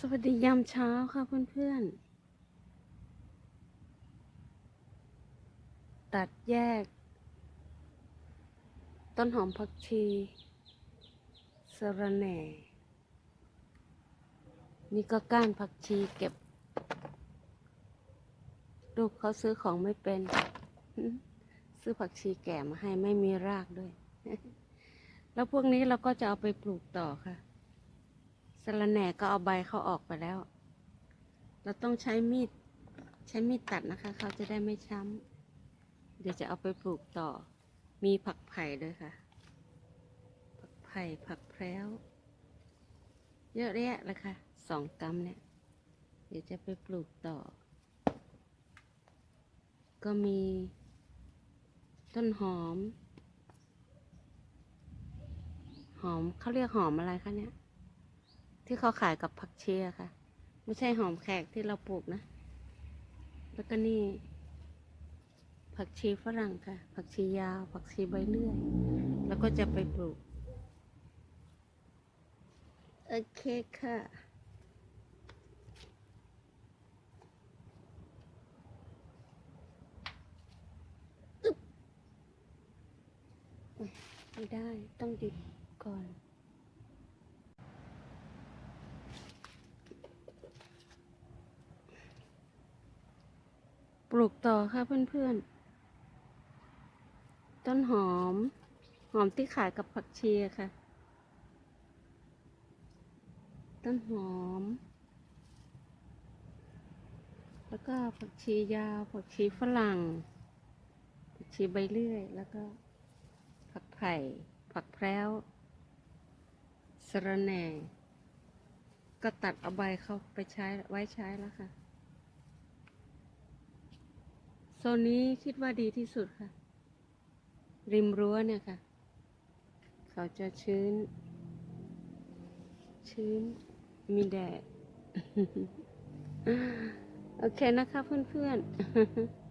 สวัสดียามเช้าค่ะเพื่อนๆ ตัดแยก ต้นหอมผักชีสะระแหน่ นี่ก็ก้านผักชีเก็บ ลูกเขาซื้อของไม่เป็น ซื้อผักชีแก่มาให้ไม่มีรากด้วย แล้วพวกนี้เราก็จะเอาไปปลูกต่อค่ะ สะระแหน่ก็เอาใบเขาออกไปแล้ว เราต้องใช้มีด ใช้มีดตัดนะคะ เขาจะได้ไม่ช้ำ เดี๋ยวจะเอาไปปลูกต่อ มีผักไผ่ด้วยค่ะ ผักไผ่ผักแพร้ว เยอะแยะเลยค่ะ สองกำเนี่ย เดี๋ยวจะไปปลูกต่อ ก็มี ต้นหอม หอมเขาเรียกหอมอะไรคะเนี่ย ที่เขาขายกับผักเชียค่ะ ไม่ใช่หอมแขกที่เราปลูกนะ แล้วก็นี่ ผักชีฝรั่งค่ะ ผักชียาว ผักชีใบเลื่อย แล้วก็จะไปปลูก โอเคค่ะไม่ได้ต้องดิบก่อน ลูกต่อค่ะเพื่อนๆ ต้นหอม หอมที่ขายกับผักเชียค่ะ ต้นหอม แล้วก็ผักชียาว ผักชีฝรั่ง ผักชีใบเลื่อย แล้วก็ ผักไผ่ ผักแพร้วสะระแหน่ ก็ตัดเอาใบเขาไปใช้ไว้ใช้แล้วค่ะ โซ นนี้คิดว่าดีที่สุดค่ะ ริมรั้วเนี่ยค่ะ เขาจะชื้น ชื้น มีแดด โอเคนะคะเพื่อนๆ